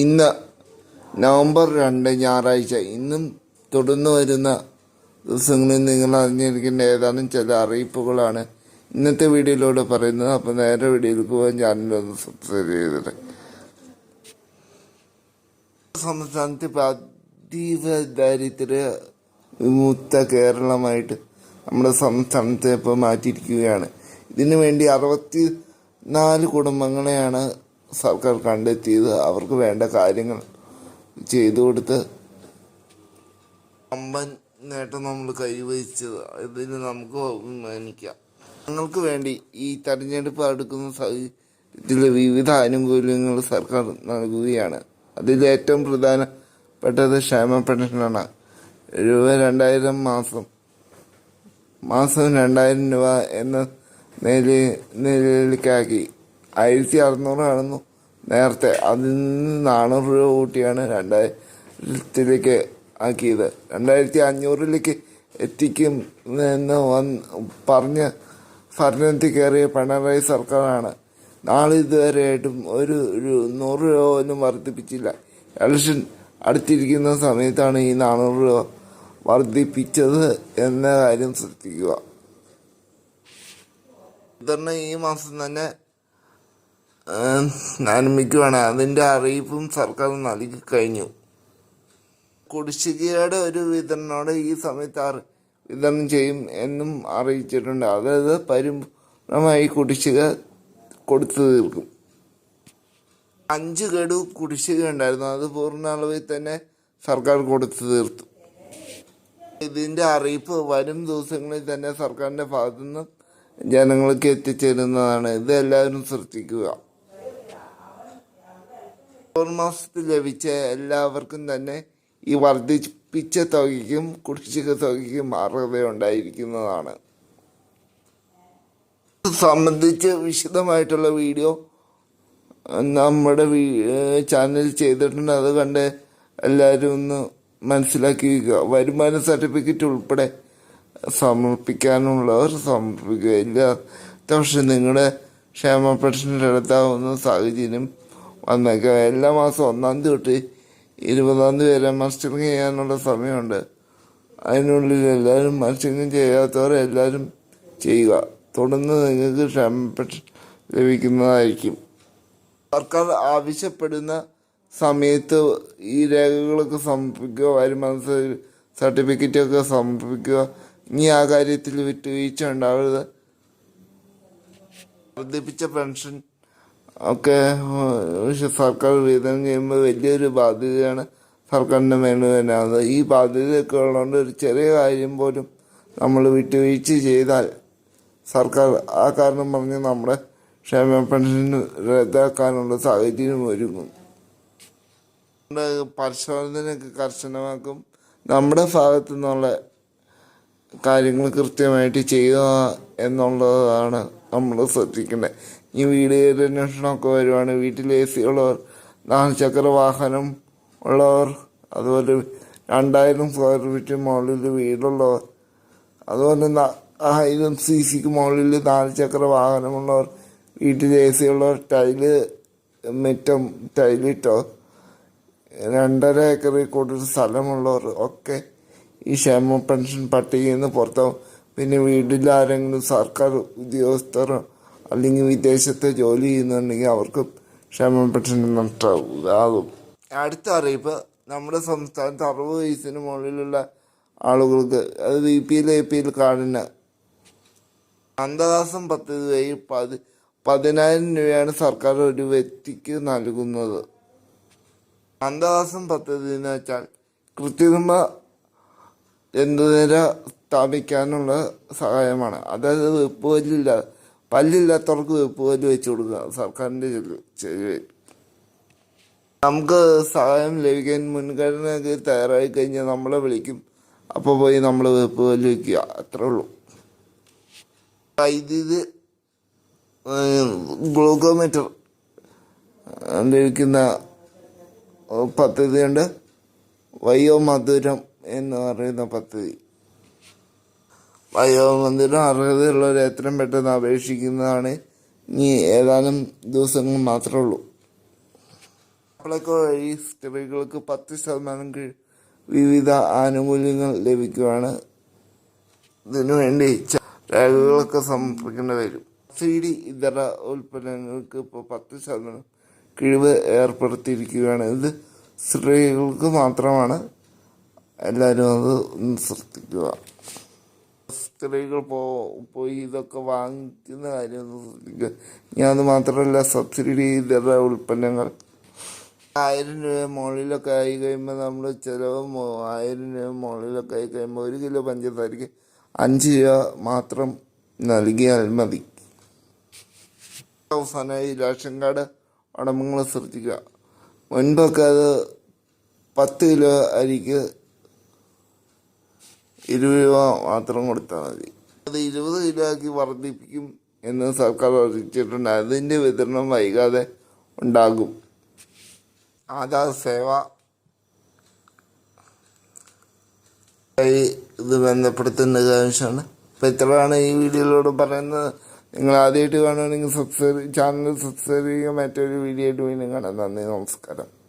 ഇന്ന് നവംബർ രണ്ട് ഞായറാഴ്ച. ഇന്നും തുടർന്നു വരുന്ന ദിവസങ്ങളിൽ നിങ്ങൾ അറിഞ്ഞിരിക്കേണ്ട ഏതാനും ചില അറിയിപ്പുകളാണ് ഇന്നത്തെ വീഡിയോയിലൂടെ പറയുന്നത്. അപ്പോൾ നേരെ വീഡിയോയിലേക്ക് പോകാൻ ചാനലൊന്ന് സബ്സ്ക്രൈബ് ചെയ്തിട്ട്. സംസ്ഥാനത്ത് ഇപ്പം അതീവ ദാരിദ്ര്യ വിമുക്ത കേരളമായിട്ട് നമ്മുടെ സംസ്ഥാനത്തെ ഇപ്പോൾ മാറ്റിയിരിക്കുകയാണ്. ഇതിനു വേണ്ടി അറുപത്തി നാല് കുടുംബങ്ങളെയാണ് സർക്കാർ കണ്ടെത്തിയത് അവർക്ക് വേണ്ട കാര്യങ്ങൾ ചെയ്തു കൊടുത്ത് അമ്പൻ നേട്ടം നമ്മൾ കൈവരിച്ചത്. ഇതിന് നമുക്ക് അഭിമാനിക്കാം. ഞങ്ങൾക്ക് വേണ്ടി ഈ തെരഞ്ഞെടുപ്പ് അടുക്കുന്ന സാഹചര്യത്തിലെ വിവിധ ആനുകൂല്യങ്ങൾ സർക്കാർ നൽകുകയാണ്. അതിൽ ഏറ്റവും പ്രധാനപ്പെട്ടത് ക്ഷേമ പെൻഷനാണ്. രൂപ രണ്ടായിരം മാസം മാസം രണ്ടായിരം രൂപ എന്ന നില നിലയിലേക്കാക്കി. ആയിരത്തി അറുന്നൂറാണെന്നു നേരത്തെ അതിൽ നിന്ന് നാനൂറ് രൂപ കൂട്ടിയാണ് രണ്ടായിരത്തിലേക്ക് ആക്കിയത്. രണ്ടായിരത്തി അഞ്ഞൂറിലേക്ക് എത്തിക്കും എന്ന് വന്ന് പറഞ്ഞ് ഭരണത്തിൽ കയറിയ പിണറായി സർക്കാരാണ്. നാളിതുവരെയായിട്ടും ഒരു നൂറ് രൂപ ഒന്നും വർദ്ധിപ്പിച്ചില്ല. ഇലക്ഷൻ അടുത്തിരിക്കുന്ന സമയത്താണ് ഈ നാനൂറ് രൂപ വർദ്ധിപ്പിച്ചത് എന്ന കാര്യം ശ്രദ്ധിക്കുക. വിതരണം ഈ മാസം തന്നെ ആരംഭിക്കുകയാണ് അതിന്റെ അറിയിപ്പും സർക്കാർ നൽകി കഴിഞ്ഞു കുടിശ്ശികയുടെ ഒരു വിതരണോടെ ഈ സമയത്ത് വിതരണം ചെയ്യും എന്നും അറിയിച്ചിട്ടുണ്ട്. അതായത് പരിപൂർണമായി കുടിശ്ശിക കൊടുത്തു തീർക്കും. അഞ്ച് ഗഡു കുടിശ്ശിക ഉണ്ടായിരുന്നു. അത് പൂർണ അളവിൽ തന്നെ സർക്കാർ കൊടുത്തു തീർത്തു. ഇതിന്റെ അറിയിപ്പ് വരും ദിവസങ്ങളിൽ തന്നെ സർക്കാരിന്റെ ഭാഗത്തുനിന്ന് ജനങ്ങൾക്ക് എത്തിച്ചേരുന്നതാണ്. ഇത് എല്ലാവരും ശ്രദ്ധിക്കുക. ഓർ മാസത്തിൽ ലഭിച്ച എല്ലാവർക്കും തന്നെ ഈ വർദ്ധിപ്പിച്ച തുകയ്ക്കും കുടിശ്ശിക തുകയ്ക്കും അർഹതയുണ്ടായിരിക്കുന്നതാണ് സംബന്ധിച്ച് വിശദമായിട്ടുള്ള വീഡിയോ നമ്മുടെ ചാനൽ ചെയ്തിട്ടുണ്ട്. അത് കണ്ട് എല്ലാവരും ഒന്ന് മനസ്സിലാക്കി വരുമാന സർട്ടിഫിക്കറ്റ് ഉൾപ്പെടെ സമർപ്പിക്കാനുള്ളവർ സമർപ്പിക്കുക. ഇല്ലാത്ത പക്ഷെ നിങ്ങളുടെ ക്ഷേമ പെൻഷൻ എടുത്താവുന്ന സാഹചര്യം വന്നേക്കാം എല്ലാ മാസവും ഒന്നാം തീയതി തൊട്ട് ഇരുപതാം തീയതി വരെ മസ്റ്ററിങ് ചെയ്യാനുള്ള സമയമുണ്ട്. അതിനുള്ളിൽ എല്ലാവരും മസ്റ്ററിങ് ചെയ്യാത്തവരെ എല്ലാവരും ചെയ്യുക. തുടർന്ന് നിങ്ങൾക്ക് ക്ഷേമ ലഭിക്കുന്നതായിരിക്കും. സർക്കാർ ആവശ്യപ്പെടുന്ന സമയത്ത് ഈ രേഖകളൊക്കെ സമർപ്പിക്കുക വരുമാന സർട്ടിഫിക്കറ്റൊക്കെ സമർപ്പിക്കുക ഇനി ആ കാര്യത്തിൽ വിട്ടുവീഴ്ച ഉണ്ടാവരുത്. വർദ്ധിപ്പിച്ച പെൻഷൻ ഒക്കെ പക്ഷെ സർക്കാർ വിതരണം ചെയ്യുമ്പോൾ വലിയൊരു ബാധ്യതയാണ് സർക്കാരിന്റെ മേളിൽ തന്നെയാണ് ഈ ബാധ്യതയൊക്കെ ഉള്ളതുകൊണ്ട് ഒരു ചെറിയ കാര്യം പോലും നമ്മൾ വിട്ടുവീഴ്ച ചെയ്താൽ സർക്കാർ ആ കാരണം പറഞ്ഞ് നമ്മുടെ ക്ഷേമ പെൻഷൻ റദ്ദാക്കാനുള്ള സാഹചര്യം ഒരുങ്ങും. പരിശോധനയൊക്കെ കർശനമാക്കും. നമ്മുടെ ഭാഗത്തു നിന്നുള്ള കാര്യങ്ങൾ കൃത്യമായിട്ട് ചെയ്യുക എന്നുള്ളതാണ് നമ്മൾ ശ്രദ്ധിക്കേണ്ടത് ഈ വീട് കയറി അന്വേഷണമൊക്കെ വരുവാണ്? വീട്ടിൽ എ സി ഉള്ളവർ നാലുചക്ര വാഹനം ഉള്ളവർ അതുപോലെ രണ്ടായിരം സ്ക്വയർ ഫീറ്റ് മുകളിൽ വീടുള്ളവർ അതുപോലെ ആയിരം സി സിക്ക് മുകളിൽ നാല് ചക്ര വാഹനമുള്ളവർ വീട്ടിൽ എ സി ഉള്ളവർ ടൈൽ മിറ്റം ടൈലിട്ടോ രണ്ടര ഏക്കറിൽ കൂടുതൽ സ്ഥലമുള്ളവർ ഒക്കെ ഈ ക്ഷേമ പെൻഷൻ പട്ടികയിൽ നിന്ന് പുറത്താവും. പിന്നെ വീട്ടിൽ ആരെങ്കിലും സർക്കാർ ഉദ്യോഗസ്ഥരോ അല്ലെങ്കിൽ വിദേശത്ത് ജോലി ചെയ്യുന്നുണ്ടെങ്കിൽ അവർക്ക് ക്ഷേമ പെൻഷൻ നഷ്ടമാവും. അതും അടുത്ത അറിയിപ്പ് നമ്മുടെ സംസ്ഥാനത്ത് അറുപത് വയസ്സിന് മുകളിലുള്ള ആളുകൾക്ക് അത് V P L A P L കാർഡിന് അന്തദാസം പദ്ധതി വഴി പതി പതിനായിരം രൂപയാണ് സർക്കാർ ഒരു വ്യക്തിക്ക് നൽകുന്നത്. അന്തദാസം പദ്ധതി എന്ന് വെച്ചാൽ കൃത്രിമ എന്തുനിര സ്ഥാപിക്കാനുള്ള സഹായമാണ്. അതായത് വെപ്പ് പല്ലില്ല പല്ലില്ലാത്തവർക്ക് പല്ല് വെച്ച് കൊടുക്കുക. സർക്കാരിന്റെ ചെലവ് നമുക്ക് സഹായം ലഭിക്കാൻ മുൻഗണനയൊക്കെ തയ്യാറായി കഴിഞ്ഞാൽ നമ്മളെ വിളിക്കും. അപ്പോൾ പോയി നമ്മൾ വെപ്പ് പല്ല് വയ്ക്കുക അത്രേ ഉള്ളൂ. വൈദ്യുതി ഗ്ലൂക്കോമീറ്റർ ലഭിക്കുന്ന പദ്ധതിയുണ്ട്. വയോമധുരം എന്ന് പറയുന്ന പദ്ധതി. വയോമധുരം അർഹതയുള്ളവർ എത്രയും പെട്ടെന്ന് അപേക്ഷിക്കുന്നതാണ് ഇനി ഏതാനും ദിവസങ്ങൾ മാത്രമേ ഉള്ളൂ. അപ്പോഴൊക്കെ വഴി സ്ത്രീകൾക്ക് പത്ത് ശതമാനം വിവിധ ആനുകൂല്യങ്ങൾ ലഭിക്കുകയാണ് ഇതിനുവേണ്ടി രേഖകളൊക്കെ സമർപ്പിക്കേണ്ടി വരും. സബ്സിഡി ഇതര ഉൽപ്പന്നങ്ങൾക്ക് ഇപ്പോൾ പത്ത് ശതമാനം കിഴിവ് ഏർപ്പെടുത്തിയിരിക്കുകയാണ്. ഇത് സ്ത്രീകൾക്ക് മാത്രമാണ്. എല്ലാവരും അത് ഒന്ന് ശ്രദ്ധിക്കുക. സ്ത്രീകൾ പോ പോയി ഇതൊക്കെ വാങ്ങിക്കുന്ന കാര്യം ഒന്ന് ശ്രദ്ധിക്കുക ഞാൻ അത് മാത്രമല്ല സബ്സിഡി ഇതര ഉൽപ്പന്നങ്ങൾ. ആയിരം രൂപ മുകളിലൊക്കെ ആയി കഴിയുമ്പോൾ നമ്മൾ ചിലവ് ആയിരം രൂപ മുകളിലൊക്കെ ആയി കഴിയുമ്പോൾ ഒരു കിലോ പഞ്ചസാരയ്ക്ക് അഞ്ച് രൂപ മാത്രം നൽകിയാൽ മതി. അവസാനമായി റേഷൻ കാർഡ് ഉടമകൾ ശ്രദ്ധിക്കുക. മുൻപൊക്കെ അത് പത്ത് കിലോ അരിക്ക് ഇരുപത് രൂപ മാത്രം കൊടുത്താൽ മതി. അത് ഇരുപത് കിലോ ആക്കി വർദ്ധിപ്പിക്കും എന്ന് സർക്കാർ അറിയിച്ചിട്ടുണ്ട് അതിന്റെ വിതരണം വൈകാതെ ഉണ്ടാകും. ആധാർ സേവ ഇത് ബന്ധപ്പെടുത്തേണ്ട ആവശ്യമാണ്. അപ്പം ഇത്രയാണ് ഈ വീഡിയോയിലൂടെ പറയുന്നത്. നിങ്ങൾ ആദ്യമായിട്ട് കാണുകയാണെങ്കിൽ സബ്സ്ക്രൈബ് ചാനൽ സബ്സ്ക്രൈബ് ചെയ്യുക. മറ്റൊരു വീഡിയോ ആയിട്ട് വീണ്ടും കാണാം. നന്ദി നമസ്കാരം.